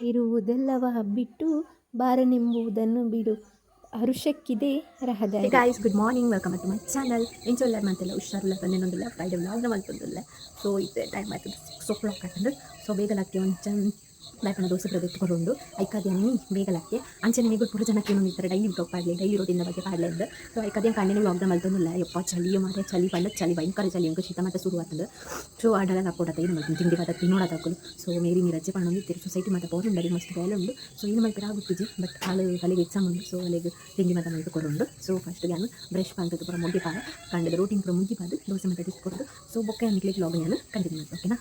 ಇರುವುದೆಲ್ಲವ ಬಿಟ್ಟು ಬಾರನೆಂಬುದನ್ನು ಬಿಡು. ಹರುಷಕ್ಕಿದೆ ರಹದಾರಿ. Guys good morning welcome to my channel ಇಂಚೊಲ್ಲ ಮಂತೆಲ್ಲ ಹುಷಾರಿಲ್ಲ ಬಂದೇನೊಂದಿಲ್ಲ ಫ್ರೈಡೆ ವ್ಲಾಗ್ನ ಮಲ್ತೊಂದಿಲ್ಲ ಸೊ ಇದೆ ಟೈಮ್ ಆಯ್ತದೆ ಸಿಕ್ಸ್ ಓ ಕ್ಲಾಕ್ ಆಯ್ತಂದ್ರೆ ಸೊ ಬೇಗ ಲಾಕ್ತಿ ಒಂಚ ಬೇಕನ ದೋಸೆ ಬರೋದು ಎತ್ಕೊಂಡು ಐಕಾದಿ ಅನ್ನಿ ಬೇಗ ಲಾಕ್ತಿ ಅಂಚನೆ ನೀವು ಪೂರ ಜನಕ್ಕೆ ಏನೋ ಡೈಲಿ ಬ್ಲಾಗ್ ಪಾಡ್ಲಿ ಡೈಲಿ ರೋಟಿನ ಬಗ್ಗೆ ಪಾಡ್ಲೆ ಇದ್ದ ಸೊ ಐಕಾದಿ ಕಂಟಿನ್ಯೂ ವ್ಲಾಗ್ನ ಮಲ್ತೊಂದಿಲ್ಲ ಯಪ್ಪ ಚಳಿಯೋ ಮಾರೆ, ಚಳಿ ಬಂದ ಚಳಿ, ಭಯಂಕರ ಚಳಿ ಅಂಕ ಶೀತ ಮತ್ತೆ ಶುರು ಆಗ್ತದೆ ಸೊ ಆಡಲ್ಲ ಹಾಕೊಡತ್ತೆ ಏನು ಮಾಡ್ತೀನಿ ತಿಂಡಿ ಬಾದ ತಿನ್ನೋಡ ಹಾಕಲು ಸೊ ಮೇರಿ ನೀರು ರಜೆ ಪಣ್ಣು ಇರ್ತೀರಿ ಸೊಸೈಟಿ ಮತ್ತೆ ಪವರ್ ಉಂಡಲ್ಲಿ ಮಸ್ತ್ ಬೇಲೆ ಉಂಡು ಸೊ ಏನು ಮಾಡ್ತಾರೆ ಆಗುತ್ತಿಜಿ ಬಟ್ ಹಾಲು ಅಲ್ಲಿಗೆ ಎಕ್ಸಾಮ್ ಉಂಟು. ಸೊ ಅಲ್ಲಿಗೆ ತಿಂಡಿ ಮತ್ತೆ ಮಾಡಿಕೊಂಡು ಸೊ ಫಸ್ಟ್ ನಾನು ಬ್ರಷ್ ಪಾಂತದ್ದು ಪೂರ ಮುಗಿ ಪಾರ ಕಂಡದ ರೋಟಿನ ಪೂರ ಮುಗಿ ಪಾದು ದೋಸೆ ಮತ್ತೆ ಟಿಸ್ಕೊಡ್ದು ಸೊ ಬೊಕ್ಕೆ ಅನ್ಕ್ಲಿಕ್ಕೆ ಲಾಗ್ ನಾನು ಕಂಟಿನ್ಯೂ ಮಾಡ್ತೀನಿ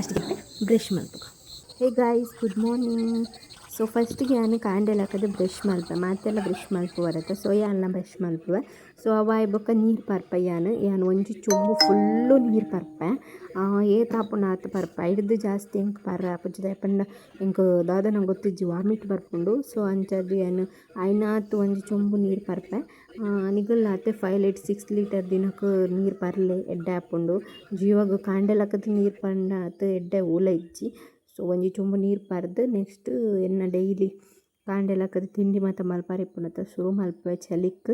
ಅಷ್ಟಿಗೆ ಬ್ರಷ್ ಮಾಡ್ಬೇಕು. Hey guys good morning so ಫಸ್ಟಿಗೆ ನಾನು ಕ್ಯಾಂಡಲ್ ಹಾಕೋದು ಬ್ರಷ್ ಮಲ್ಪೆ. ಮಾತೆಲ್ಲ ಬ್ರಷ್ ಮಲ್ಪು ಬರುತ್ತೆ ಸೊ ಯಾನ ಬ್ರಷ್ ಮಲ್ಪುವೆ. ಸೊ ಅವಾಯ್ ಬೊಕ್ಕ ನೀರು ಪರ್ಪೆ ಯಾನು. ಯಾನು ಒಂಜಿ ಚೊಂಬು ಫುಲ್ಲು ನೀರು ಪರ್ಪೆ. ಏ ತಾಪು ನಾತು ಪರ್ಪ. ಹಿಡ್ದು ಜಾಸ್ತಿ ಹೆಂಗೆ ಪರ ಪುಜ್ಜದ ಪಂಡ ಹೆಂಗೆ ದಾದ ನಂಗೆ ಗೊತ್ತಿಜ್ಜಿ ವಾಮಿಟ್ ಬರ್ಕೊಂಡು ಸೊ ಅಂಚದ್ದು ಏನು ಐನಾತು ಒಂಜಿ ಚೊಂಬು ನೀರು ಪರ್ಪೆ. ನಿಗಲ್ ಆತೆ ಫೈವ್ ಲೀಟ್ ಸಿಕ್ಸ್ ಲೀಟರ್ ದಿನಕ್ಕೆ ನೀರು ಪರ್ಲೆ ಎಡ್ಡೆ ಹಾಕೊಂಡು ಜೀವಾಗ ಕಾಂಡೆಲ್ ನೀರ್ ನೀರು ಪಂಡ ಆತು ಎಡ್ಡೆ ಓಲ ಇಜ್ಜಿ. ಸೊ ಒಂಜಿ ಚೊಂಬು ನೀರು ಪರ್ದು ನೆಕ್ಸ್ಟ್ ಎನ್ನ ಡೈಲಿ ಕಾಂಡೆಲ ಹಾಕದು ತಿಂಡಿ ಮಾತ ಮಲ್ಪಾರೆ ಪುನತ. ಶುರು ಮಲ್ಪೆ ಚಲಿಕ್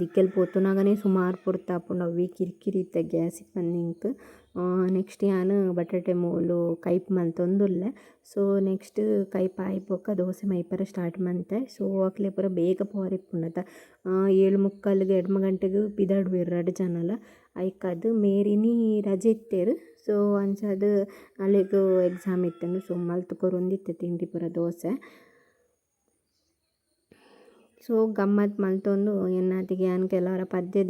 ದಿಕ್ಕೆಲ್ ಪೋತುನಾಗನೇ ಸುಮಾರು ಪುರ್ತಾಪುಂಡು ಅವಿ ಕಿರಿಕಿರಿ ಇತ್ತೆ ಗ್ಯಾಸಿಗೆ ಪನ್ನಿಂಕ್ ನೆಕ್ಸ್ಟ್ ಯಾನು ಬಟಾಟೆ ಮೂಲು ಕೈಪ್ ಮಂತೊಂದುಲ್ಲೆ. ಸೊ ನೆಕ್ಸ್ಟ್ ಕೈಪ್ ಆಯ್ಪೊಕ್ಕ ದೋಸೆ ಮೈಪರ ಸ್ಟಾರ್ಟ್ ಮಂತೆ. ಸೊ ಅಕ್ಲೆ ಪೂರ ಬೇಗ ಪೋರಿಪ್ಪುಂಡತ ಏಳು ಮುಕ್ಕಾಲಿಗೆ ಎಡ್ಮ ಗಂಟೆಗೆ ಪಿದಾಡು ಎರಡು ಜನಲ. ಐಕದು ಮೇರಿನಿ ರಜೆ ಇತ್ತೇರು. ಸೊ ಅಂಚಾದ್ ಅಲ್ಲಿಗೂ ಎಕ್ಸಾಮ್ ಇತ್ತೇನು ಸೊ ಮಲ್ತ್ ಕೊರೊಂದಿತ್ತೆ ತಿಂಡಿ ಪೂರ ದೋಸೆ. ಸೊ ಗಮ್ಮತ್ ಮಲ್ತೊಂದು ಎನ್ನಾತಿಗೆ ಯಾನ್ ಕೆಲವರ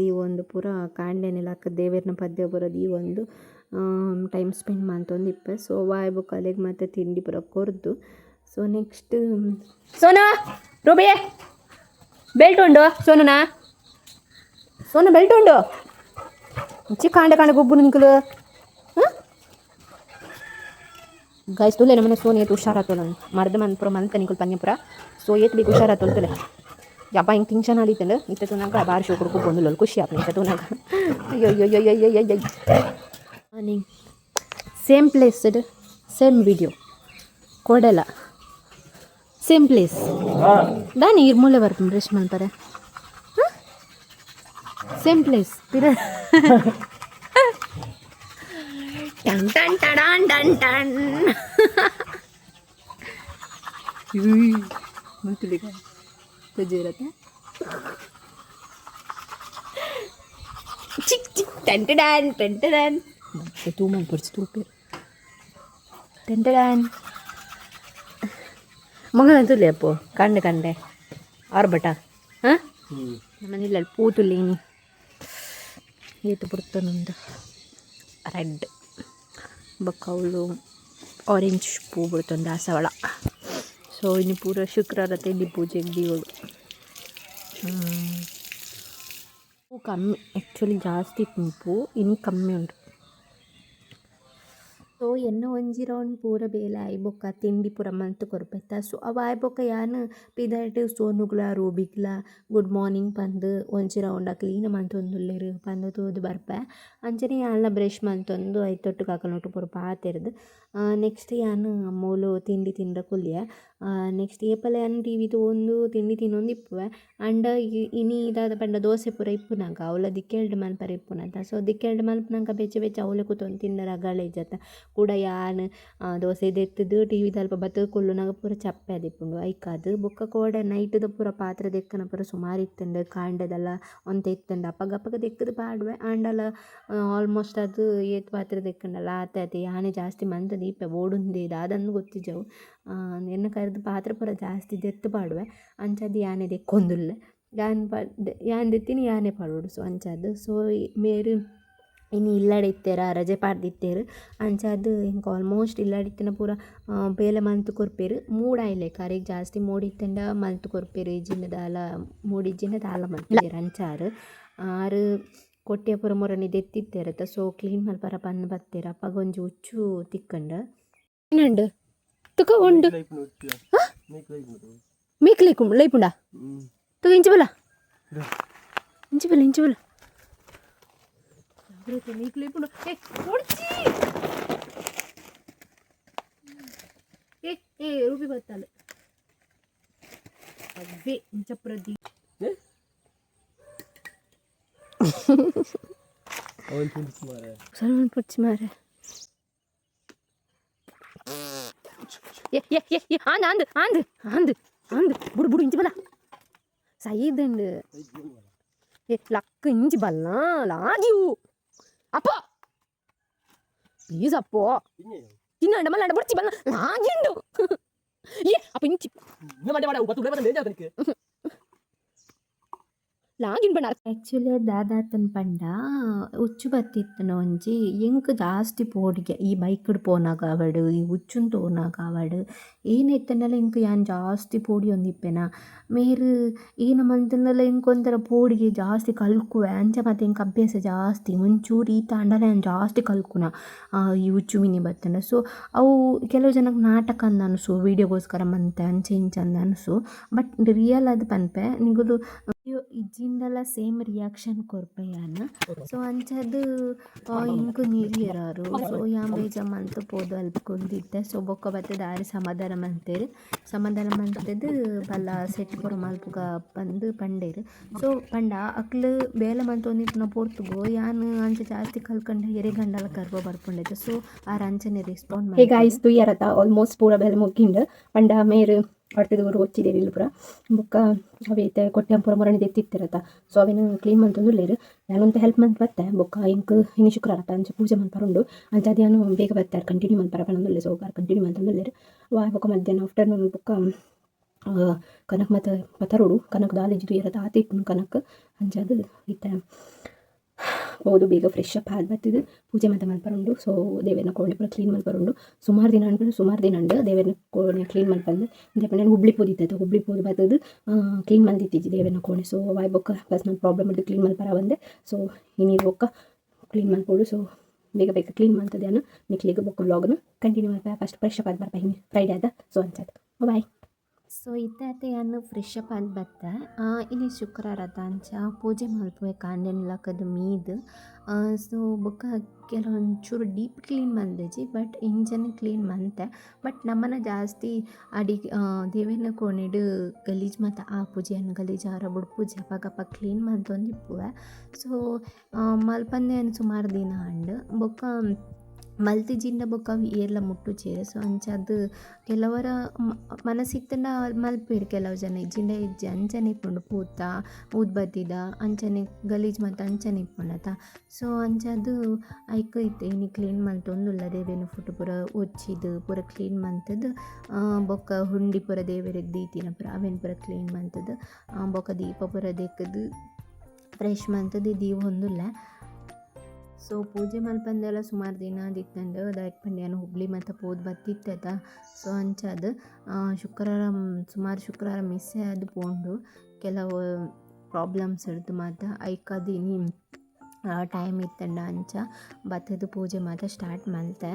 ಈ ಒಂದು ಪೂರ ಕಾಂಡೆನೆಲ ಅಕ್ಕ ದೇವೆರ್ನ ಪದ್ಯ ಈ ಒಂದು ಟೈಮ್ ಸ್ಪೆಂಡ್ ಮಂತೊಂದು ಇಪ್ಪೆ ಸೊ ವಾಯ್ ಬುಕ್ ಮತ್ತೆ ತಿಂಡಿ ಪೂರ ಕೊರ್ದು. So next Sona, Ruby belt ಉಂಡು. ಸೋನುನಾ, ಸೋನು ಬೆಲ್ಟ್ ಉಂಡು. ಚಿ ಕಾಂಡೆ, ಕಾಂಡ, ಗೊಬ್ಬು ನಿಂಕಲು. ಗೈಸ್ ತುಲೆ ನಮ್ಮನೆ ಸೋನಿ ಏತ್ ಹುಷಾರಾತೋಲ ಮರ್ದ ಮನ್ ಪುರ ಮಂತ ನಿಂಕಲ್ ಪನ್ಯಪುರ ಸೊ ಏತ್ ಬಿ ಹುಷಾರಾತೋಲ್ ತುಲೆ ಯಪ್ಪ ಹಿಂಗೆ ಟೆನ್ಷನ್ ಆಡಿತ್ತಂಡು ಇತ್ತ ತುನಾಗ ಬಾರಿ ಶೋಕರು ಬಂದು ಖುಷಿ ಆಪ ಇತ್ತ ತುನಾಗ ಅಯ್ಯೋ ಅಯ್ಯೋ ಅಯ್ಯೋ ಅಯ್ಯೋ ಅಯ್ಯೋ ಅಯ್ಯೋ ಸೇಮ್ ಪ್ಲೇಸ್ ಸೇಮ್ ವಿಡಿಯೋ ಕೊಡಲ್ಲ ಸೇಮ್ ಪ್ಲೇಸ್ ದಾ ನೀರು ಮೂಲೆ ಬರ್ತೀನಿ ಬ್ರಷ್ ಮಾಡ್ತಾರೆ ಸೇಮ್ ಪ್ಲೇಸ್ ಪಿರ ಟನ್ ಟನ್ ಟಡಾನ್ ಟನ್ ಟನ್ ಮಂತುಲಿಗ ಪೂಜೆ ಇರತ್ತೆ ಚಿಕ್ ಚಿಕ್ ಟನ್ ಟಡಾನ್ ಟನ್ ಟಡಾನ್ ತೂ ಮನ್ ಪಡ್ಸಿ ತೂ ಪೇರು ಟನ್ ಟಡಾನ್ ಮಗನಂತುಲೆ ಅಪ್ಪು ಕಂಡೆ ಕಂಡೆ ಆರ್ಬಟ ಹಾಂ ನಮ್ಮನೆಲ್ಲ ಪೂತುಲ್ಲೇನಿ ಏತು ಬುಡ್ತಾನೊಂದು ರೆಡ್ ಬಕ್ಕವಳು ಆರೆಂಜ್ ಪೂ ಬಿಡ್ತೊಂದು ದಾಸವಾಳ ಸೊ, ಇನ್ನು ಪೂರ ಶುಕ್ರವಾರ ತಿಂಡಿ ಪೂಜೆಗೆ ದೀವಳು ಕಮ್ಮಿ ಆ್ಯಕ್ಚುಲಿ ಜಾಸ್ತಿ ತಿಂಪು ಇನ್ನು ಕಮ್ಮಿ ಉಂಟು. ಸೊ ಎನ್ನು ಒಂಜಿ ರೌಂಡ್ ಪೂರ ಬೇಲೆ ಆಯ್ಬೊಕ್ಕ ತಿಂಡಿ ಪೂರ ಮಂತ್ ಕೊರ್ಪೆತ್ತ. ಸೊ ಅವ ಆಯ್ಬೊಕ್ಕ ಯಾನು ಪಿದಾಯ್ಟು ಸೋನುಗ್ಲ ರೂಬಿಗ್ಲ, ಗುಡ್ ಮಾರ್ನಿಂಗ್ ಪಂದ್ ಒಂಜಿ ಉಂಡ, ಕ್ಲೀನ್ ಮಂತೊಂದುಲ್ಲೆರ್ ಪಂದ್ ತೂದು ಬರ್ಪೆ. ಅಂಚನೆ ಯಾನ್ಲ ಬ್ರಷ್ ಮಂತೊಂದು ಐತೊಟ್ಟು ಕಾಕಲ್ನೊಟ್ಟು ಪೂರ ಪಾತೆರ್ದು ನೆಕ್ಸ್ಟ್ ಯಾನ್ ಅಮ್ಮೋಲು ತಿಂಡಿ ತಿನ್ರ ಕುಲ್ಯ. ನೆಕ್ಸ್ಟ್ ಏಪಲ ಯಾನ್ ಟಿ ವಿ ತೂವೊಂದು ತಿಂಡಿ ತಿನ್ನೊಂದು ಇಪ್ಪುವೆ. ಅಂಡ ಇನಿ ಇದಾದ ಪಂಡ ದೋಸೆ ಪೂರ ಇಪ್ಪುನಗ, ಅವಲ ದಿಕ್ಕೆಲ್ಡ್ ಮಲ್ಪರೆ ಇಪ್ಪುನಂತ. ಸೊ ದಿಕ್ಕೆಲ್ಡ್ ಮಲ್ಪನಂಕ ಬೆಚ್ಚ ಬೆಚ್ಚ ಅವಲೆ ಕೂತೊಂದು ತಿಂದರ ರಗಳೆ ಇಜ್ಜತ್ತ ಕೂಡ ಯಾನ್ ದೋಸೆ ದೆತ್ತದು ಟಿ ವಿ ತಲ್ಪ ಬತ್ತದ ಕುಲ್ಲುನಗ ಪೂರ ಚಪ್ಪೆ ಆದಿಪ್ಪುಂಡು ಐಕಾದ್ ಬೊಕ್ಕ ಕೋಡ ನೈಟ್ದ ಪೂರ ಪಾತ್ರೆ ದೆಕ್ಕನ ಪೂರ ಸುಮಾರು ಇತ್ತಂಡು. ಕಾಂಡದೆಲ್ಲ ಒಂತೆ ಇತ್ತಂಡು. ಅಪ್ಪಗ ಅಪ್ಪಗ ದೆಕ್ಕದು ಪಾಡ್ವೆ. ಆಂಡಲ ಆಲ್ಮೋಸ್ಟ್ ಅದು ಏತ್ ಪಾತ್ರೆ ದೆಕ್ಕಂಡಲ್ಲ ಆತ ಆತೆ ಯಾನೆ ಜಾಸ್ತಿ ಮಂತ ದೀಪೆ ಓಡುಂದೆ ದಾದಂದು ಗೊತ್ತಿಜ್ಜವು ಎನ್ನ ಕರೆದು ಪಾತ್ರೆ ಪೂರ ಜಾಸ್ತಿ ದೆತ್ತು ಪಾಡುವೆ, ಅಂಚದ್ದು ಯಾನೆ ದೆಕ್ಕೊಂದುಲ್ಲೆ ಯಾನ್ ಪ ಯಾನ್ ದೆತ್ತಿನಿ ಯಾನೆ ಪಾಡೋಡು ಸೊ ಅಂಚದ್ದು. ಸೊ ಮೇರು ಇನ್ನು ಇಲ್ಲಡೆ ಇತ್ತೆರ ರಜೆ ಪಾಡ್ದಿತ್ತೇರು ಅಂಚಾದ್ ಇಂಕ ಆಲ್ಮೋಸ್ಟ್ ಇಲ್ಲಡೆ ಇತ್ತಿನ ಪೂರ ಬೇಲೆ ಮಲ್ತ್ ಕೊರ್ಪೆರ್. ಮೂಡ ಆಯ್ಲೆ ಕರೆಗ್ ಜಾಸ್ತಿ ಮೂಡಿತ್ತಂಡ ಮಲ್ತ್ ಕೊರ್ಪೆರ್ ಇಜ್ಜಿಂಡ ದಾಲ ಮೂಡಿಜ್ಜಿಂಡ ದಾಲ ಮಲ್ಪೆರ್ ಅಂಚಾರ್. ಆರ್ ಕೊಟ್ಟೆ ಪೂರ ಮೊರನೆ ದೆತ್ತಿತ್ತೆರತ ಸೊ ಕ್ಲೀನ್ ಮಲ್ಪರ ಪಂದ್ ಬತ್ತೆರ್ ಅಪ್ಪಗೊಂಜಿ ಉಚ್ಚು ತಿಕ್ಕಂಡ. ಇನ್ನಂಡು? ತುಕ ಉಂಡು. ಮೀಕ್ ಲೈಕು ಲೈಪುಂಡ ತುಕ ಇಂಚ ಬಲ. ಇಂಚ ಬಲ ಇಂಚ ಬಲ. ಮೀಕ್ ಲೈಪುಂಡ ಏ ಹೊಡ್ಚಿ ಏ ಏ ರೂಬಿ ಬತ್ತಲ್ಲ ಅವೇ ಇಂಚ ಪ್ರದಿ சரவணன் பிடிச்சி மாறு ஆந்து ஆந்து ஆந்து ஆந்து ஆந்து. புடு புடு இஞ்சி பல சைதுண்டு. ஏ லக்கு இஞ்சி பல்லாம் லாகிவு அப்போ. ప్లీజ్ అప్పో తిన్నాడు మళ్ళీ అంటే పడిచి లాగిండు ఏ అప్పుడు ఇంచి ಲಾಗಿನ್ ಬಣ್ಣ ಆ್ಯಕ್ಚುಲಿ ದಾದಾತನ ಪಂಡ ಉಚ್ಚು ಬತ್ತಿತ್ತನೊಂಜಿ ಎಂಕ್ ಜಾಸ್ತಿ ಪೋಡಿಗೆ ಈ ಬೈಕ್ಡ್ ಪೋನಾಗ ಆವಡ್ ಈ ಉಚ್ಚುನ್ ತೋನಾಗ ಆವಡ್ ಅವಡು ಏನೆತ್ತನಲ ಎಂಕ್ ಯಾನ್ ಜಾಸ್ತಿ ಪೋಡಿ ಒಂದಿಪ್ಪೆನ ಮೇರು ಈನ ಮಂತನಲ್ಲ ಇಂಕೊಂತರ ಪೋಡಿಗೆ ಜಾಸ್ತಿ ಕಲ್ಕುವೆ ಅಂಚ ಮತ್ತೆ ಇಂಕ ಅಭ್ಯಾಸ ಜಾಸ್ತಿ ಮುಂಚೂರು ಈ ತಾಂಡಲ ನಾನು ಜಾಸ್ತಿ ಕಲ್ಕುನ? ಈ ಉಚ್ಚು ಮಿನಿ ಬತ್ತನ. ಸೊ ಅವು ಕೆಲವು ಜನಕ್ಕೆ ನಾಟಕ ಅಂದ ಅನಿಸು ವೀಡಿಯೋಗೋಸ್ಕರ ಮಂತೆ ಅಂಚೆ ಇಂಚ ಅಂದ ಅನಿಸು. ಬಟ್ ರಿಯಲ್ ಅದು ಪನ್ಪೆ. ನಿಗುಲು ಇಜ್ಜಿಂದಲ ಸೇಮ್ ರಿಯಾಕ್ಷನ್ ಕೊರ್ಪೆ ಯಾನ. ಸೊ ಅಂಚದು ಇಂಕು ನೀರಿಯರಾರು. ಸೊ ಯಾಮೇಜ ಮಂತ್ ಪೋದು ಅಲ್ಪಕೊಂಡಿದ್ದೆ ಸೊ ಬೊಕ್ಕ ಬತ್ತೆ ದಾರಿ ಸಮಾಧಾನ ಮಂತೇರು ಸಮಾಧಾನ ಮಂತದ್ದು ಬಲ್ಲ ಸೆಟ್ ಕೊರ ಮಲ್ಪುಗ ಬಂದು ಪಂಡೇರು ಸೊ ಪಂಡ ಅಕ್ಲು ಬೇಲ ಮಂತ್ ಒಂದಿತ್ತು ಪೋರ್ತುಗೋ ಯಾನ್ ಅಂಚ ಜಾಸ್ತಿ ಕಲ್ಕಂಡ ಎರೆ ಗಂಡಲ ಕರ್ವ ಬರ್ಕೊಂಡೈತೆ ಸೊ ಆ ರಂಚನೆ ರೆಸ್ಪಾಂಡ್ ಹೇ ಗಾಯ್ಸ್ ತುಯ್ಯರತ ಆಲ್ಮೋಸ್ಟ್ ಪೂರ ಬೇಲೆ ಮುಗ್ಗಿಂಡು ಪಂಡ ಮೇರು ಅಡ್ತಿದ್ದು ಗೊತ್ತಿದೆ ಇಲ್ಲಿ ಪೂರ. ಬೊಕ್ಕ ಅವೈತೆ ಕೊಟ್ಟೆ ಪೂರ ಮೊರಣಿ ದೆತ್ತಿತ್ತಿರತ್ತ ಸೊ ಅವೇನು ಕ್ಲೀನ್ ಮಂತಂದುಲ್ಲೇರು ನಾನೊಂದು ಹೆಲ್ಪ್ ಮಂತ್ ಬತ್ತೆ. ಬೊಕ್ಕ ಇಂಕ್ ಇನ್ನು ಶುಕ್ರವಾರ ಅಂಚೆ ಪೂಜೆ ಮಂತ್ಪರುಂಡು ಅಂಚೆ ಅದೇನು ಬೇಗ ಬರ್ತಾರೆ ಕಂಟಿನ್ಯೂ ಮಂತ್ಪರ ಬಂದೊಲ್ಲೆ ಸೊ ಕಂಟಿನ್ಯೂ ಮಂತಂದುಲ್ಲೇರು ವಾ, ಬೊಕ್ಕ ಮಧ್ಯಾಹ್ನ ಆಫ್ಟರ್ನೂನ್ ಬೊಕ್ಕ ಕನಕ್ ಮತ್ತು ಪತರೋಡು. ಕನಕ್ ದಾಲಿಜಿದು ಇರತ್ತ ಆತ ಇಟ್ಟು ಕನಕ್. ಅಂಜಾದು ಇತ್ತ. ಹೋದು ಬೇಗ ಫ್ರೆಶ್ ಅಪ್ ಆದ್ ಬತ್ತಿದ್ದು ಪೂಜೆ ಮತ್ತೆ ಮಲ್ಪರುಂಡು ಸೊ ದೇವೇನ ಕೋಣೆ ಪೂರ ಕ್ಲೀನ್ ಮಲ್ಪರುಂಡು ಸುಮಾರು ದಿನ ಅನ್ಕೊಂಡು ಸುಮಾರು ದಿನ ಅಂಡು ದೇವೇನ ಕೋಣೆ ಕ್ಲೀನ್ ಮಲ್ಪಂದು ಇಂದೇ ನಾನು ಹುಬ್ಳಿ ಪೋದಿತ್ತು ಹುಬ್ಳಿ ಪೋದು ಬತ್ತದು ಕ್ಲೀನ್ ಮಲ್ದಿತ್ತಿಜ್ಜಿ ದೇವೇನ ಕೋಣೆ. ಸೊ ವಾಯ್ ಬೊಕ್ಕ ಪರ್ಸ್ನಲ್ ಪ್ರಾಬ್ಲಮ್ ಇದ್ದು ಕ್ಲೀನ್ ಮಲ್ಪರ ಬಂದೆ ಸೊ ಇನಿ ಬೊಕ್ಕ ಕ್ಲೀನ್ ಮಾಡ್ಕೊಳ್ಳು ಸೊ ಬೇಗ ಬೇಗ ಕ್ಲೀನ್ ಮಾಡ್ತದೆ ಅನ್ನೋ ನಿಕ್ಲಿಗೆ ಬೊಕ್ಕ ಬ್ಲಾಗ್ನ ಕಂಟಿನ್ಯೂ ಮಾಡ್ಬೇಕು ಫಸ್ಟ್ ಫ್ರೆಶ್ ಅಪ್ ಆದ್ ಬರ್ಬೇಕು ಹಿಂಗೆ ಫ್ರೈಡೇ ಅದ ಸೊ ಅನ್ಸತ್ತೆ ಬಾಯ್ ಸೊ ಇತ್ತೆ ಅನ್ನು ಫ್ರೆಶ್ ಅಪ್ ಅಂತ ಬತ್ತೆ. ಇಲ್ಲಿ ಶುಕ್ರವಾರ ಅಂಚ ಪೂಜೆ ಮಲ್ಪುವೆ ಕಾಂಡೆನ್ಲಕದ ಮೀದ್. ಸೊ ಬುಕ್ಕ ಕೆಲವೊಂಚೂರು ಡೀಪ್ ಕ್ಲೀನ್ ಮಂದೆಜಿ ಬಟ್ ಇಂಜನ್ ಕ್ಲೀನ್ ಮಂತೆ ಬಟ್ ನಮ್ಮನ್ನು ಜಾಸ್ತಿ ಅಡಿ ದೇವೇನ ಕೋಣೆಡು ಗಲೀಜ್ ಮತ್ತು ಆ ಪೂಜೆಯನ್ನು ಗಲೀಜ್ ಆರ ಬುಡ್ ಪೂಜೆ ಅಪಗಪ ಕ್ಲೀನ್ ಮಂತೊಂದಿಪ್ಪುವೆ ಸೊ ಮಲ್ಪಂದೆ ಸುಮಾರು ದಿನ ಅಂಡ್ ಬೊಕ್ಕ ಮಲ್ತಿಜಿಂಡ ಬೊಕ್ಕ ಅವು ಏರ್ಲ ಮುಟ್ಟು ಚೇರು ಸೊ ಅಂಚದು ಕೆಲವರ ಮನಸ್ಸಿತ್ತಂಡ ಮಲ್ಪೇರು ಕೆಲವು ಜನ ಜಿಂಡ ಇಜ್ಜೆ ಅಂಚನೆ ಇಪ್ಪುಂಡು ಪೂತ ಊದ್ಬತ್ತಿದ ಅಂಚನೆ ಗಲೀಜ್ ಮತ್ತು ಅಂಚನೆ ಇಪ್ಪುಂಡತ ಸೊ ಅಂಚದು ಐಕ್ ಇತ್ತೆ, ಇನಿ ಕ್ಲೀನ್ ಮಲ್ತೊಂದುಲ್ಲ ದೇವೇನ ಫುಟ್ ಪೂರ ಒಚ್ಚಿದು, ಪೂರ ಕ್ಲೀನ್ ಮಂತದ್ದು ಬೊಕ್ಕ ಹುಂಡಿ ಪೂರ ದೇವರಿಗೆ ದೀತಿನ ಪೂರ, ಅವೇನು ಪೂರ ಕ್ಲೀನ್ ಮಂತದ್ದು ಬೊಕ್ಕ ದೀಪ ಪೂರ ದೆಕ್ಕದು, ಫ್ರೆಶ್ ಮಂತದ್ದು ದೀವ ಹೊಂದುಲ್ಲ ಸೊ ಪೂಜೆ ಮಲ್ಪಂದೆಲ್ಲ ಸುಮಾರು ದಿನ ದಿತ್ತಂಡು ಅದಾಯ್ತು ಪಂಡ್ಯನ ಹುಬ್ಳಿ ಮತ್ತು ಪೋದ್ ಬತ್ತಿತ್ತದ. ಸೊ ಅಂಚಾದ ಶುಕ್ರವಾರ, ಸುಮಾರು ಶುಕ್ರವಾರ ಮಿಸ್ಸೇ ಆದ ಪೋಂಡು. ಕೆಲವು ಪ್ರಾಬ್ಲಮ್ಸ್ ಇರ್ದು ಮಾತ ಐಕದಿನಿ ಟೈಮ್ ಇತ್ತಂಡ ಅಂಚ ಬತ್ತದ ಪೂಜೆ ಮಾತ ಸ್ಟಾರ್ಟ್ ಮಲ್ತೆ.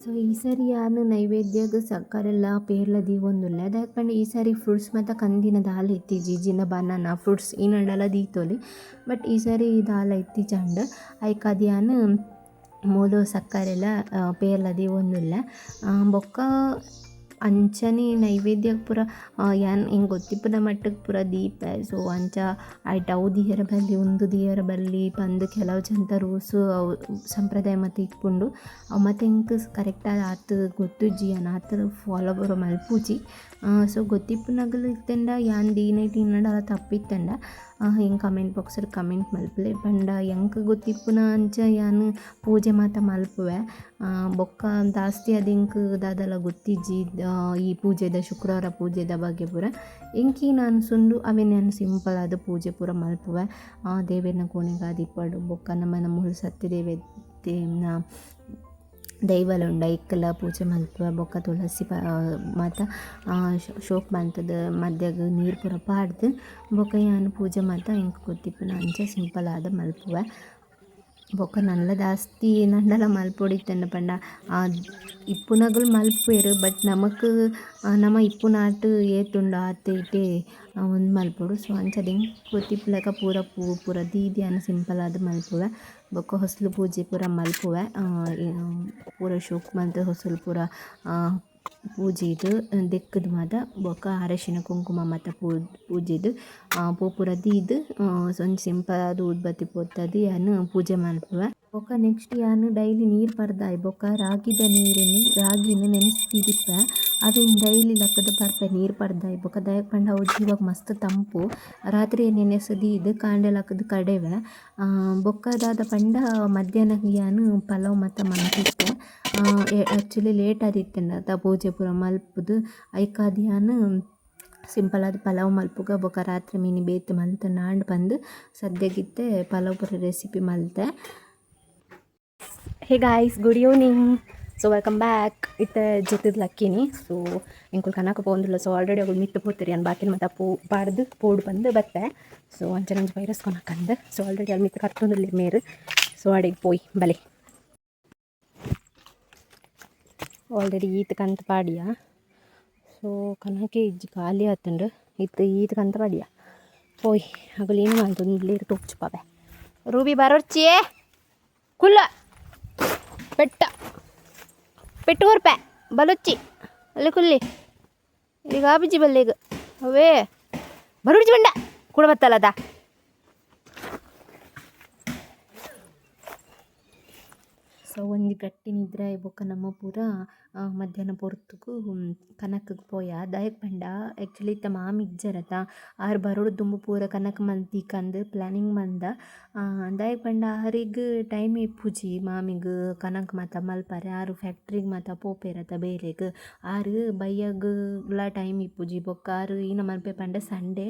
ಸೊ ಈ ಸರಿ ಯಾರು ನೈವೇದ್ಯಗ ಸಕ್ಕರೆಲ್ಲ ಪೇರ್ಲದಿ ದೀವೊಂದುಲ್ಲ ಅದಾಯ್ಪಂಡು ಈ ಸಾರಿ ಫ್ರೂಟ್ಸ್ ಮತ್ತು ಕಂದಿನ ದಾಲ್ ಐತಿ ಜೀಜಿನ ಬನಾನ ಫ್ರೂಟ್ಸ್ ಈ ನಡಲ್ಲ ದೀತೋಲಿ ಬಟ್ ಈ ಸಾರಿ ದಾಲ್ ಐತಿ ಚಂಡ. ಐಕ್ ಅದು ಯಾನು ಮೂಲು ಸಕ್ಕರೆಲ್ಲ ಪೇರ್ಲದಿ ಒಂದು ಬೊಕ್ಕ ಅಂಚನೆ ನೈವೇದ್ಯ ಪೂರ ಯಾನ್ ಹಿಂಗೆ ಗೊತ್ತಿಪ್ಪದ ಮಟ್ಟಕ್ಕೆ ಪೂರ ದೀಪ. ಸೊ, ಅಂಚ ಅವು ದಿಯರ ಬಲ್ಲಿ ಒಂದು ದಿಯರ ಬಲ್ಲಿ ಬಂದು ಕೆಲವು ಜನತ ರೂಸು ಸಂಪ್ರದಾಯ ಮತ್ತು ಇಟ್ಕೊಂಡು ಮತ್ತು ಹಿಂಗೆ ಕರೆಕ್ಟಾಗಿ ಆತು ಗೊತ್ತುಜ್ಜಿ ಅನ್ನ ಆತರ ಫಾಲೋ ಬರೋ ಮಲ್ಪುಜಿ ಸೊ ಗೊತ್ತಿಪ್ಪುನಗಲು ಇತ್ತಂಡ, ಯಾನ್ ದಿನ ತಿನ್ನಡ ತಪ್ಪಿತ್ತಂಡ. ಹಿಂಗೆ ಕಮೆಂಟ್ ಬಾಕ್ಸಲ್ಲಿ ಕಮೆಂಟ್ ಮಲ್ಪಲೆ. ಪಂಡ ಎಂಕ್ ಗೊತ್ತಿಪ್ಪುನ ಅಂಚ ಯಾನ್ ಪೂಜೆ ಮಾತ ಮಲ್ಪುವೆ. ಬೊಕ್ಕ ಜಾಸ್ತಿ ಅದು ಹಿಂಗೆ ದಾದಲ ಗೊತ್ತಿಜ್ಜಿ ಈ ಪೂಜೆದ ಶುಕ್ರವಾರ ಪೂಜೆದ ಬಗ್ಗೆ ಪೂರ. ಎಂಕಿ ನಾನು ಸುಂಡು ಅವೇ ನಾನು ಸಿಂಪಲ್ ಆದ ಪೂಜೆ ಪೂರ ಮಲ್ಪುವೆ. ಆ, ದೇವೇನ ಕೋಣೆಗೆ ಆದಿಪ್ಪಡು ಬೊಕ್ಕ ನಮ್ಮನ ಸತ್ಯ ಸತ್ಯದೇವೆ ದೇವ್ನ ದೈವಲುಂಡ, ಇಕ್ಕಲ, ಪೂಜೆ, ಮಲ್ಪುವ, ಬೊಕ್ಕ, ತುಳಸಿ, ಪ ಮಾತ ಶೋಕ್ ಬಂತದ ಮಧ್ಯಾಗ ನೀರು ಪೂರ ಪಾಡ್ದು ಬೊಕ್ಕ ಯಾನು ಪೂಜೆ, ಮಾತ ಇಂಕ್ ಗೊತ್ತಿಪ್ಪುನ ಅಂಚೆ ಸಿಂಪಲ್ ಆದ ಮಲ್ಪುವೆ. ಬೊಕ್ಕ ನಲ್ಲ ಜಾಸ್ತಿ ನಂಡಲ ಮಲ್ಪೊಡಿತ್ತಂಡ ಪಂಡ. ಇಪ್ಪುನಗುಲು ಮಲ್ಪುವೆರ್, ಬಟ್ ನಮಕ್ ನಮ ಇಪ್ಪುನಾಟ್ ಏತುಂಡ ಆತ ಇತ್ತೆ ಒಂದು ಮಲ್ಪೊಡು. ಸೊ ಅಂಚದಿಂಗ್ ಗೊತ್ತಿಪ್ಪುಲಕ ಪೂರ ಪೂ, ಪೂರ ದೀದಿ ಅನ್ನ ಸಿಂಪಲ್ ಆದ್ ಮಲ್ಪುವೆ. ಬೊಕ್ಕ ಹೊಸಲು ಪೂಜೆ ಪೂರ ಮಲ್ಪುವೆ. ಪೂರ ಶೋಕ್ ಮಂತ್ ಹೊಸಲು ಪೂರ ಪೂಜೆದು ದಿಕ್ಕದ ಮಾತ ಬೊಕ ಅರಶಿನ ಕುಂಕುಮ ಮಾತ ಪೂ ಪೂಜೆದು ಪೂ ಪೂರ ದೀದ್ ಒಂಜಿ ಸಿಂಪಲ್ ಆದ್ ಉದ್ಬತ್ತಿ ಪೊತ್ತದ್ ಯಾನ್ ಪೂಜೆ ಮಲ್ಪುವೆ. ಬೊಕ ನೆಕ್ಸ್ಟ್ ಯಾನ್ ಡೈಲಿ ನೀರು ಪರ್ದಾಯ್ ಬೊಕ ರಾಗಿದ ನೀರನ್ನು ರಾಗಿನ ನೆನೆಸಿ ನೆನೆಸ್ತಿದಿಪ್ಪೆ. ಅವೆನ್ ಡೈಲಿ ಲಕ್ಕದ ಪರ್ಪೆ ನೀರ್ ಪಡ್ದಾಯ್ ಬೊಕ ದಾಯೆ ಪಂಡ ಅವು ಜೀವಕ್ಕೆ ಮಸ್ತ್ ತಂಪು. ರಾತ್ರಿ ನೆನೆಸದಿ ಇದು ಕಾಂಡೆ ಲಕ್ಕದ ಕಡೆವೆ. ಬೊಕ್ಕದಾದ ಪಂಡ ಮಧ್ಯಾಹ್ನ ಯಾನ್ ಪಲಾವ್ ಮತ್ತು ಮಲ್ತಿತ್ತೆ ಆ್ಯಕ್ಚುಲಿ ಲೇಟ್ ಆದಿತ್ತಂಡ ತ ಪೂಜೆ ಪೂರ ಮಲ್ಪುದು. ಸಿಂಪಲ್ ಆದ ಪಲಾವ್ ಮಲ್ಪುಗ ಬೊಕ ರಾತ್ರಿ ಮೀನು ಬೇತು ಮಲ್ತು ನಾಂಡ್ ಬಂದು ಸದ್ಯಗಿತ್ತೆ ಪಲಾವ್ ಪೂರ ರೆಸಿಪಿ ಮಲ್ತೆ. Hey guys, good evening. So welcome back ಇತ್ತೆ ಜೊತೆದ್ ಲಕ್ಕಿನಿ. ಸೊ ಇಂಕುಲ್ ಕನಕ ಪೋಂದಿಲ್ಲ ಸೊ ಆಲ್ರೆಡಿ ಅವಳು ಮಿತ್ತು ಪೋತಿರಿ. ಅನ್ ಬಾಕಿನ ಮತ್ತೆ ಪೂ ಬಾರ್ದು ಪೋಡ್ ಬಂದು ಬತ್ತೆ. ಸೊ ಅಂಚೆ ನಂಜು ವೈರಸ್ ಕೊನಕಂದು ಸೊ ಆಲ್ರೆಡಿ ಅಲ್ಲಿ ಮಿತ್ತು ಕರ್ತೊಂದುಲ್ಲ ಮೇರು. ಸೊ ಅಡಿಗೆ ಪೋಯ್. ಬಲೆ. ಆಲ್ರೆಡಿ ಈತ್ ಕಂತ ಪಾಡಿಯ. ಸೊ ಕನಕೆ ಇಜ್ಜಿ ಖಾಲಿ ಆತಂಡು. ಇತ್ತು ಈತ್ ಕಂತ ಪಾಡಿಯ. ಪೋಯ್. ಅಗಳು ಏನು ಮಾಡ್ದು? ಇಲ್ಲೇರು ತೋಚು ಪಾವೆ. ರೂಬಿ ಬರೋರ್ಚಿಯೇ ಕುಲ್ಲ. ಪೆಟ್ಟ. ಹೊರ್ಪೆ ಬಲೊಚ್ಚಿ ಅಲ್ಲಿ ಕುಲ್ಲಿ ಈಗ ಆಬಿಜಿ ಬಲ್ಲೆಗ ಅವೇ, ಬರುಡ್ಜಿ ಬಂಡ, ಕೂಡ ಬತ್ತಲ್ಲದ ಸೊ ಒಂದು ಗಟ್ಟಿ ನಿದ್ರೆ ಬೊಕ ನಮ್ಮ ಪೂರ ಮಧ್ಯಾಹ್ನ ಪೊರ್ತುಗು ಕನಕಗ್ ಪೋಯ ದಯಕ್ ಪಂಡ ಆ್ಯಕ್ಚುಲಿ ಇತ್ತ ಮಾಮ ಇಜ್ಜರತ. ಆರ್ ಬರೋಡು ದುಂಬು ಪೂರ ಕನಕ ಮಲ್ತಿಕಂದ್ ಪ್ಲ್ಯಾನಿಂಗ್ ಮಂದ. ದಾಯೆ ಪಂಡ ಆರಿಗೆ ಟೈಮ್ ಇಪ್ಪುಜಿ ಮಾಮಿಗ್ ಕನಕ ಮಾತ ಮಲ್ಪರೆ, ಆರು ಫ್ಯಾಕ್ಟ್ರಿಗ್ ಮಾತ ಪೋಪೆರತ ಬೇರೆಗ್. ಆರ್ ಬಯ್ಯಗ್ಲ ಟೈಮ್ ಇಪ್ಪುಜಿ ಬೊಕ್ಕ, ಆರ್ ಈನ ಮಲ್ಪೆ ಪಂಡ ಸಂಡೆ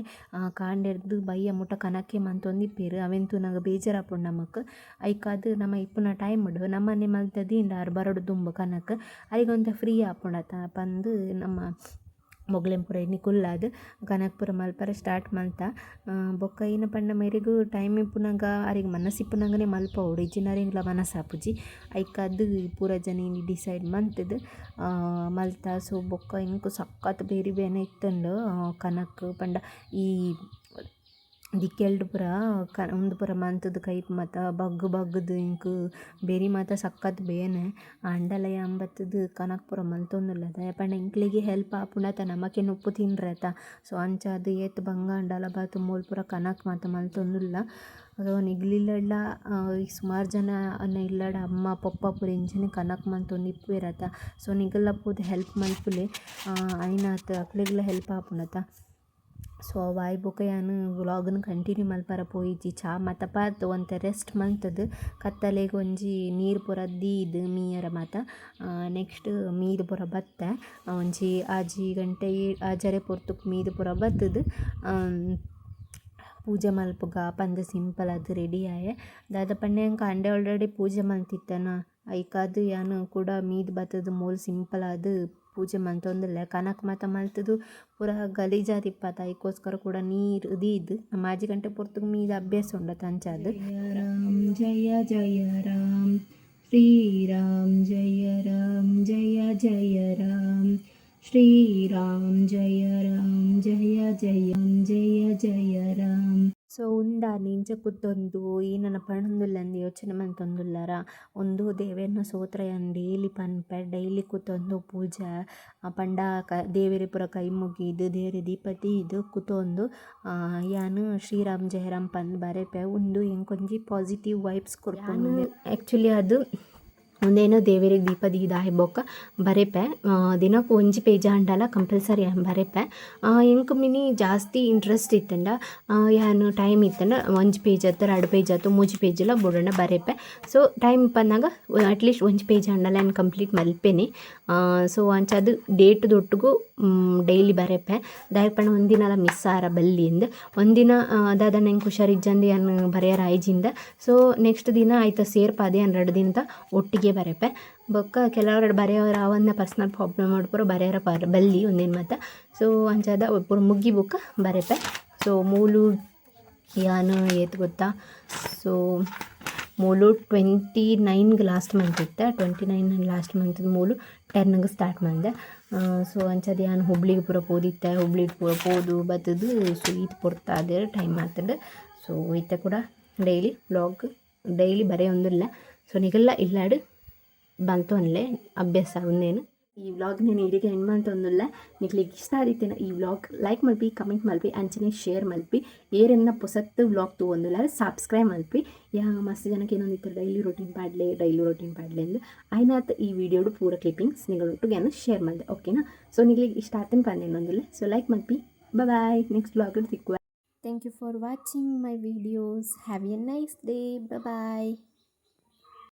ಕಾಂಡೆರ್ದು ಬೈಯ ಮುಟ ಕನಕೆ ಮಂತೊಂದಿಪ್ಪೆರ್ ಅವೆಂತು ನಂಗೆ ಬೇಜಾರಾಪುಂಡು ನಮಕ್. ಐಕಾದು ನಮ ಇಪ್ಪುನ ಟೈಮ್ಡ್ ನಮ್ಮನೆ ಮಲ್ತದಿಂದ ಆರು ಬರೋಡು ದುಂಬು ಕನಕ್. ಐಗೊಂತ ಫ್ರೀ ಆಪುಂಡತ ಪಂದ್ ನಮ್ಮ ಮೊಗ್ಲೆನ್ ಪೂರ ಎಣ್ಣೆ ಕುಲ್ಲಾದ್ ಕನಕ್ ಪೂರ ಮಲ್ಪರೆ ಸ್ಟಾರ್ಟ್ ಮಲ್ತ ಬೊಕ್ಕ ಈನ ಪಂಡ ಮೇರೆಗ್ ಟೈಮ್ ಇಪ್ಪುನಗ, ಅರಿಗ್ ಮನಸ್ಸು ಇಪ್ಪುನಗನೆ ಮಲ್ಪವುಡು ಮನಸ್ಸಾಪುಜಿ ಐಕ್ ಐಕಾದ್ ಪೂರ ಜನ ಡಿಸೈಡ್ ಮಂತುದು. ಮಲ್ತ. ಸೊ ಬೊಕ್ಕ ಇಂಕು ಸಖತ್ ಬೇರೆ ಬೇನೆ ಇತ್ತಂಡು ಕನಕ್ ಪಂಡ ಈ ದಿಕ್ಕೆಲ್ಡ್ ಪೂರ ಕ ಉಂದು ಪೂರ ಮಂತುದು ಕೈಪ್ ಮಾತ ಬಗ್ಗ್ ಬಗ್ಗ್‌ದ್ ಇಂಕ್ ಬೇರಿ ಮಾತ ಸಕ್ಕತ್ ಬೇನೆ ಅಂಡಲಯ ಅಂಬತ್ತುದು ಕನಕ್ ಪೂರ ಮಲ್ತೊಂದುಲ್ಲ ದಾಯೆ ಪಂಡ ಎಂಕ್ಲೆಗ್ ಹೆಲ್ಪ್ ಆಪುಂಡತ ನಮಕೆನ್ ಉಪ್ಪು ತಿನ್ರೆತ ಸೊ ಅಂಚಾದ್ ಏತ್ ಬಂಗ ಅಂಡಲ ಬಾತು ಮೂಲು ಪೂರ ಕನಕ್ ಮಾತ ಮಲ್ತೊಂದುಲ್ಲ ಸೊ ಈ ಸುಮಾರು ಜನ ಇಲ್ಲಡ ಅಮ್ಮ, ಪೊಪ್ಪ ಪೂರ ಇಂಚನೆ ಕನಕ್ ಮಂತೊಂದು ಇಪ್ಪುವೆರತ ಸೊ ನಿಗಲ್ಲ ಪೂತೆ ಹೆಲ್ಪ್ ಮಲ್ಪುಲೆ ಐನಾತ್ ಅಕ್ಲೆಗ್ಲ ಹೆಲ್ಪ್ ಆಪುಂಡತ ಸೊ ಅವಾಯ್ ಬೊಕ ಯಾನ್ ವ್ಲಾಗ್ನ್ ಕಂಟಿನ್ಯೂ ಮಲ್ಪರ ಪೋಯಿಜಿ ಚಾ ಮಾತ ಪಾತ್ ಒಂತೆ ರೆಸ್ಟ್ ಮಲ್ತುದು ಕತ್ತಲೆಗ್ ಒಂಜಿ ನೀರು ಪೂರ ದೀದ್ ಮೀಯರ ಮಾತ. ನೆಕ್ಸ್ಟ್ ಮೀದ್ ಪೂರ ಬತ್ತೆ. ಒಂಜಿ ಆಜಿ ಗಂಟೆ ಆಜರೆ ಪೊರ್ತುಕ್ ಮೀದ್ ಪೂರ ಬತ್ತುದು. ಪೂಜೆ ಮಲ್ಪುಗ ಪಂದ್ ಸಿಂಪಲ್ ಅದು ರೆಡಿ ಆಯೆ. ದಾದ ಪಂಡ ಎಂಕ್ ಅಂಡೆ ಆಲ್ರೆಡಿ ಪೂಜೆ ಮಲ್ತಿತ್ತನ. ಐಕಾದ್ ಯಾನ್ ಕೂಡ ಮೀದು ಬತ್ತುದು ಮೂಲು ಸಿಂಪಲ್ ಆದ್ ಪೂಜೆ ಮಂತೊಂದುಲ್ಲೆ ಕನಕ್ ಮಾತ ಮಲ್ತುದು ಪೂರ ಗಲೀಜಾದಿಪ್ಪತ ಐಕೋಸ್ಕರ ಕೂಡ ನೀರು ದೀದ್ ನಮ್ಮ ಆಜಿ ಗಂಟೆ ಪೊರ್ತುಗು ಮೀದ ಅಭ್ಯಾಸ ಉಂಡತ ಅಂಚಾದ್ ರಾಮ್, ಜಯ ಜಯ ರಾಮ್. ಶ್ರೀರಾಮ್, ಜಯ ರಾಮ್, ಜಯ ಜಯ ರಾಮ್. ಶ್ರೀರಾಮ್, ಜಯ ರಾಮ್, ಜಯ ಜಯ ಜಯ ಜಯ ರಾಮ್. ಸೊ ಉಂದ ನಿಂಚ ಕುತ್ತೊಂದು ಈ ನನ್ನ ಯೋಚನೆ ಮಂತೊಂದುಲ್ಲರ ಒಂದು ದೇವೆರ್ನ ಸೋತ್ರಯನ್ ಡೈಲಿ ಪನ್ಪೆ ಡೈಲಿ ಕುತ್ತೊಂದು ಪೂಜೆ ಪಂಡ ಕ ದೇವೆರೆ ಪುರ ಕೈ ಮುಗಿದು ದೇವೆರೆ ದೀಪತಿ ಇದು ಕುತೊಂದು ಯಾನ್ ಶ್ರೀರಾಮ್ ಜಯರಾಮ್ ಪಂದ್ ಬರೆಪೆ ಉಂದು ಎಂಕೊಂಜಿ ಪಾಸಿಟಿವ್ ವೈಬ್ಸ್ ಕೊಡ್ತಾನೆ ಆ್ಯಕ್ಚುಲಿ ಅದು ಒಂದೇನೋ ದೇವರಿಗೆ ದೀಪ ದೀದ ಬೊಕ ಬರೆಪೆ. ದಿನಕ್ಕೆ ಒಂಜಿ ಪೇಜ ಅಂಡಲ ಕಂಪಲ್ಸರಿ ಬರೆಪೆ. ಎಂಕ್ ಮಿನಿ ಜಾಸ್ತಿ ಇಂಟ್ರೆಸ್ಟ್ ಇತ್ತಂಡ? ಏನು ಟೈಮ್ ಇತ್ತಂಡ, ಒಂಜಿ ಪೇಜ್ ಅತ್ತು ಎರಡು ಪೇಜ್ ಅತ್ತು ಮೂಜಿ ಪೇಜಲ್ಲ ಬೋಡಣ್ಣ ಬರೆಪೆ. ಸೊ ಟೈಮ್ ಬಂದಾಗ ಅಟ್ಲೀಸ್ಟ್ ಒಂಜಿ ಪೇಜ್ ಅಂಡಲ ಏನು ಕಂಪ್ಲೀಟ್ ಮಲ್ಪೇನೆ. ಸೊ ಅಂಚಾದ್ ಡೇಟ್ ದೊಟ್ಟುಗು ಡೈಲಿ ಬರೆಪೆ. ದಾಯೆ ಒಂದಿನ ಅಲ್ಲ ಮಿಸ್ ಆರ ಬಲ್ಲಿಂದ. ಒಂದಿನ ಅದಾದ ನಂಗೆ ಹುಷಾರಿಜ್ಜಂದು ಏನು ಬರೆಯರ ಐಜಿಂದ ಸೊ ನೆಕ್ಸ್ಟ್ ದಿನ ಐತ ಸೇರ್ಪಾದೆ ಎರಡು ದಿನದ ಒಟ್ಟಿಗೆ ಬರೆಪೆ ಬೊಕ್ಕ ಕೆಲವರು ಬರೆಯೋರು ಅವನ್ನ ಪರ್ಸ್ನಲ್ ಪ್ರಾಬ್ಲಮ್ ಮಾಡ್ಬೋರು ಬರೆಯೋರ ಪರ್, ಬಲ್ಲಿ ಒಂದೇನು ಮಾತ. ಸೊ ಅಂಚಾದ ಪೂರ ಮುಗ್ಗಿ ಬುಕ್ಕ ಬರೆಪೆ ಸೊ ಮೂಲು ಯಾನು ಏತ್ ಗೊತ್ತಾ? ಸೊ ಮೂಲು ಟ್ವೆಂಟಿ ನೈನ್ಗೆ ಲಾಸ್ಟ್ ಮಂತ್ ಇತ್ತೆ. ಟ್ವೆಂಟಿ ನೈನ್ ಲಾಸ್ಟ್ ಮಂತ್ ಮೂಲು ಟೆನ್ಗೆ ಸ್ಟಾರ್ಟ್ ಮಾಡಿದೆ ಸೊ ಅಂಚದು ನಾನು ಹುಬ್ಳಿಗೆ ಪೂರ ಪೋದಿತ್ತೆ? ಹುಬ್ಳಿಗೆ ಪೂರ ಪೋದು, ಬತ್ತದು ಸೊ ಈತ್ ಪೊರ್ತಾ ಅದೇ ಟೈಮ್ ಆಗ್ತದೆ ಸೊ ಈತ ಕೂಡ ಡೈಲಿ ಬ್ಲಾಗ್ ಡೈಲಿ ಬರೆಯೊಂದಿಲ್ಲ. ಸೊ ನಿಗೆಲ್ಲ ಇಲ್ಲಾಡು. ಬಂತು ಅನ್ಲೆ, ಅಭ್ಯಾಸ ಒಂದೇನು. ಈ ವ್ಲಾಗ್ నేను ಇಡಿಗೆ ಎಂಡ್ ಮಾಡ್ತೊಂದಿಲ್ಲ ನಿಕ್ಲಿಗೆ ಇಷ್ಟ ಆದಿತ್ತೇನ ಈ ವ್ಲಾಗ್ ಲೈಕ್ ಮಲ್ಪಿ ಕಮೆಂಟ್ ಮಲ್ಪಿ, ಅಂಚನೆ ಶೇರ್ ಮಲ್ಪಿ, ಏರನ್ನ ಪೊಸತ್ತು ವ್ಲಾಗ್ ತೊಗೊಂದಿಲ್ಲ ಸಬ್ಸ್ಕ್ರೈಬ್ ಮಲ್ಪಿ. ಯಾ, ಮಸ್ತ್ ಜನಕ್ಕೆ ಏನೊಂದಿತ್ತು ಡೈಲಿ ರೊಟೀನ್ ಪಾಡ್ಲೆ, ಡೈಲಿ ರೊಟೀನ್ ಪಾಡ್ಲೆ ಎಂದು ಆಯ್ನಾತ್ ಈ ವಿಡಿಯೋಡು ಪೂರ ಕ್ಲಿಪ್ಪಿಂಗ್ಸ್ ನಿಗಳು ಒಟ್ಟಿಗೆ ಶೇರ್ ಮಾಡಿದೆ ಓಕೆನಾ ಸೊ ನಿಗ್ಲಿಗೆ ಇಷ್ಟ ಆತನ ಬಂದೇನೊಂದಿಲ್ಲ ಸೊ ಲೈಕ್ ಮಲ್ಪಿ. Bye next vlog ಸಿಕ್ಕುವ. Thank you for watching my videos have a nice day bye